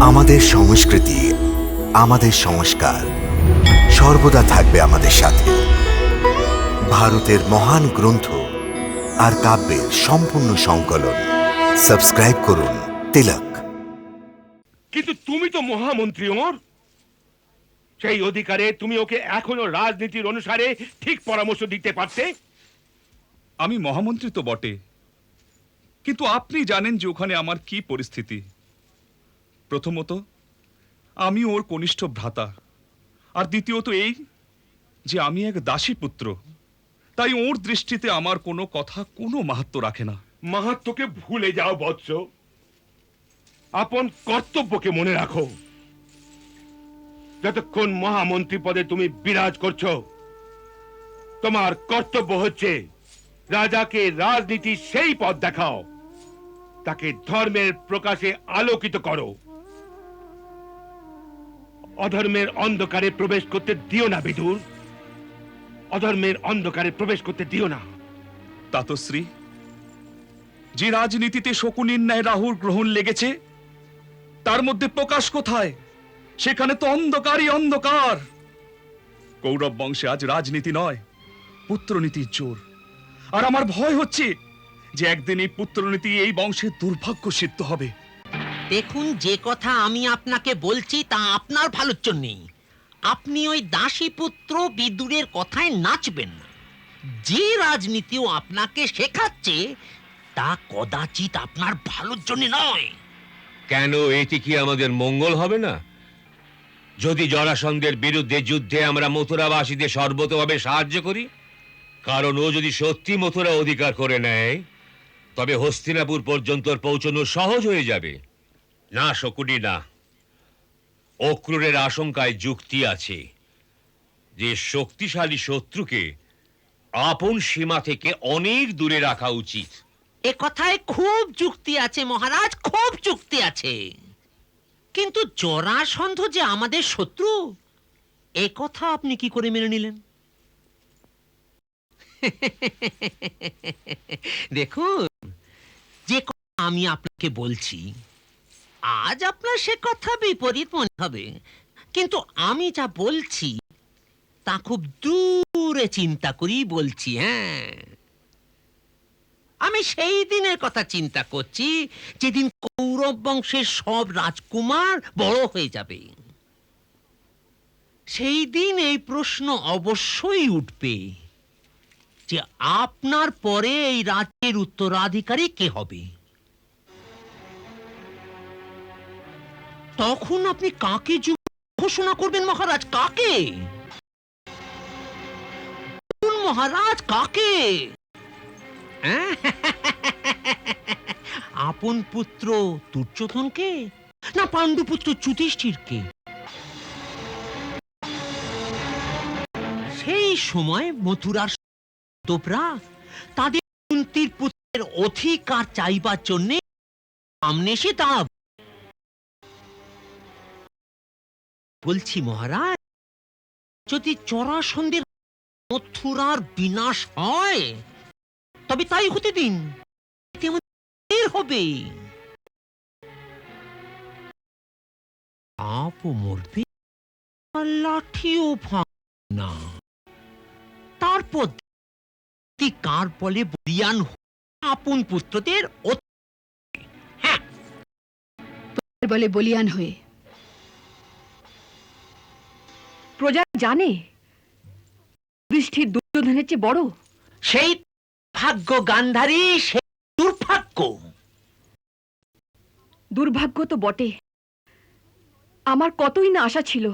আমাদের সংস্কৃতি আমাদের সংস্কার সর্বদা থাকবে আমাদের সাথে। ভারতের মহান গ্রন্থ আর কাব্যের সম্পূর্ণ সংকলন। সাবস্ক্রাইব করুন তিলক। কিন্তু তুমি তো মহামন্ত্রী ওর সেই অধিকারে তুমি ওকে এখনও রাজনীতির অনুসারে ঠিক পরামর্শ দিতে পারতে? আমি মহামন্ত্রী তো বটে। কিন্তু আপনি জানেন যে ওখানে আমার কি পরিস্থিতি। প্রথমত, আমি ওর কনিষ্ঠ ভ্রাতা। আর দ্বিতীয়ত এই যে আমি এক দাসী পুত্র, তাই ওর দৃষ্টিতে আমার কোনো কথা কোনো মাহাত্ম রাখে না। মাহাত্মকে ভুলে যাও, বৎস। আপন কর্তব্যকে মনে রাখো। যতক্ষণ মহামন্ত্রী পদে তুমি বিরাজ করছ, তোমার কর্তব্য হচ্ছে রাজাকে রাজনীতি সেই পথ দেখাও। তাকে ধর্মের প্রকাশে আলোকিত করো। অধর্মের অন্ধকারে প্রবেশ করতে দিও না, বিদুর। অধর্মের অন্ধকারে প্রবেশ করতে দিও না। তাতশ্রী, যে রাজনীতিতে শকুনির ন্যায় রাহুর গ্রহণ লেগেছে, তার মধ্যে প্রকাশ কোথায়? সেখানে তো অন্ধকারই অন্ধকার। কৌরব বংশে আজ রাজনীতি নয়, পুত্রনীতির জোর। আর আমার ভয় হচ্ছে যে একদিন এই পুত্রনীতি এই বংশের দুর্ভাগ্য সিদ্ধ হবে। দেখুন, যে কথা আমি আপনাকে বলছি তা আপনার ভালোর জন্যেই। আপনি ওই দাসী পুত্র বিদুরের কথায় নাচবেন না। যে রাজনীতিও আপনাকে শেখাচ্ছে, তা কদাচিৎ আপনার ভালোর জন্য নয়। কেন এটি কি আমাদের মঙ্গল হবে না? যদি জরাসন্ধের বিরুদ্ধে যুদ্ধে আমরা মথুরাবাসীদের সর্বতভাবে সাহায্য করি, কারণ ও যদি সত্যি মথুরা অধিকার করে নেয়, তবে হস্তিনাপুর পর্যন্ত পৌঁছানো সহজ হয়ে যাবে। না, শকুনি, না। অক্রূরের আশঙ্কায় যুক্তি আছে যে শক্তিশালী শত্রুকে আপন সীমা থেকে অনেক দূরে রাখা উচিত। এ কথায় খুব যুক্তি আছে, মহারাজ, খুব যুক্তি আছে। কিন্তু জরাসন্ধ যে আমাদের শত্রু, এ কথা আপনি কি করে মেনে নিলেন? দেখুন, যে আমি আপনাকে বলছি আজ আপনার সে কথা বিপরীত মনে হবে। কিন্তু আমি যা বলছি, তা খুব দূরে চিন্তা করি বলছি হ্যাঁ। আমি সেই দিনের কথা চিন্তা করছি, যেদিন কৌরব বংশের সব রাজকুমার বড় হয়ে যাবে। সেই দিন এই প্রশ্ন অবশ্যই উঠবে যে আপনার পরে এই রাজ্যের উত্তরাধিকারী কে হবে? তখন আপনি কাকে ঘোষণা করবেন মহারাজ? কাকে? মহারাজ, কাকে? আপন পুত্র দুর্যোধনকে না পাণ্ডুপুত্র যুধিষ্ঠিরকে? সেই সময় মথুরার তোপরা তাদের কুন্তির পুত্রের অধিকার চাইবার জন্যে সামনে সে তা বলছি মহারাজ, যদি চরাসন্দের মথুরার বিনাশ হয়, তবে তাই হতে দিন। হবে। মরবে লাঠিও না। তারপর কার বলে বলিয়ান আপন পুত্রদের হ্যাঁ। বলে বলিয়ান হয়ে প্রজা জানে? বৃষ্টির দুর্যোধনের চেয়ে বড়? সেই ভাগ্য গান্ধারী সেই দুর্ভাগ্য। দুর্ভাগ্য তো বটে। আমার কতই না আশা ছিল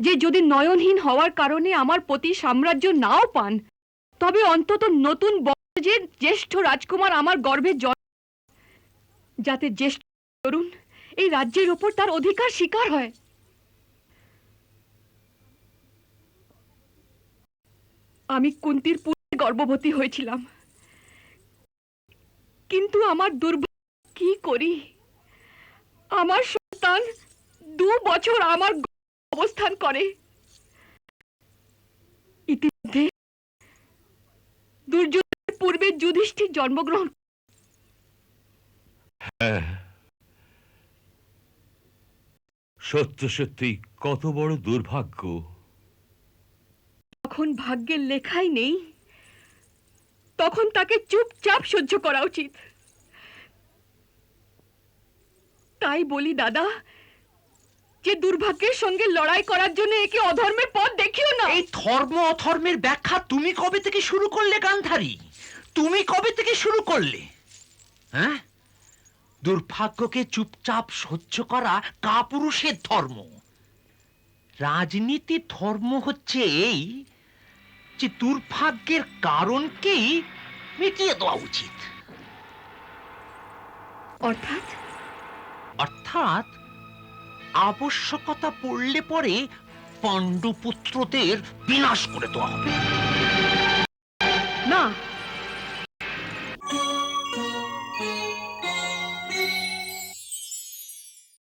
যে যদি নয়নহীন হওয়ার কারণে আমার পতি সাম্রাজ্য নাও পান তবে অন্তত নতুন বংশের জ্যেষ্ঠ রাজকুমার আমার গর্ভে জন্ম যাতে জ্যেষ্ঠ তরুণ এই রাজ্যের ওপর তার অধিকার শিকার হয়। আমি কুন্তির পুত্রে গর্ভবতী হয়েছিলাম। কিন্তু আমার দুর্ভাগ্য কি করি? আমার সন্তান দু বছর আমার অবস্থান করে। ইতিমধ্যে দুর্যোধনের পূর্বে যুধিষ্ঠির জন্মগ্রহণ সত্য সত্যি কত বড় দুর্ভাগ্য। যখন ভাগ্যের লেখাই নেই, তখন তাকে চুপচাপ সহ্য করা উচিত। তাই বলি, দাদা, যে দুর্ভাগ্যের সঙ্গে লড়াই করার জন্য একে অধর্মের পথ দেখিও না। এই ধর্ম অধর্মের ব্যাখ্যা তুমি কবে থেকে শুরু করলে, গান্ধারী? তুমি কবে থেকে শুরু করলে? হ্যাঁ? দুর্ভাগ্যকে চুপচাপ সহ্য করা কাপুরুষের ধর্ম। রাজনীতি ধর্ম হচ্ছে এই যে দুর্ভাগ্যের কারণকেই মিটিয়ে দেওয়া উচিত? অর্থাৎ? অর্থাৎ আবশ্যকতা পড়লে পরে পাণ্ডুপুত্রদের বিনাশ করে দেওয়া হবে। না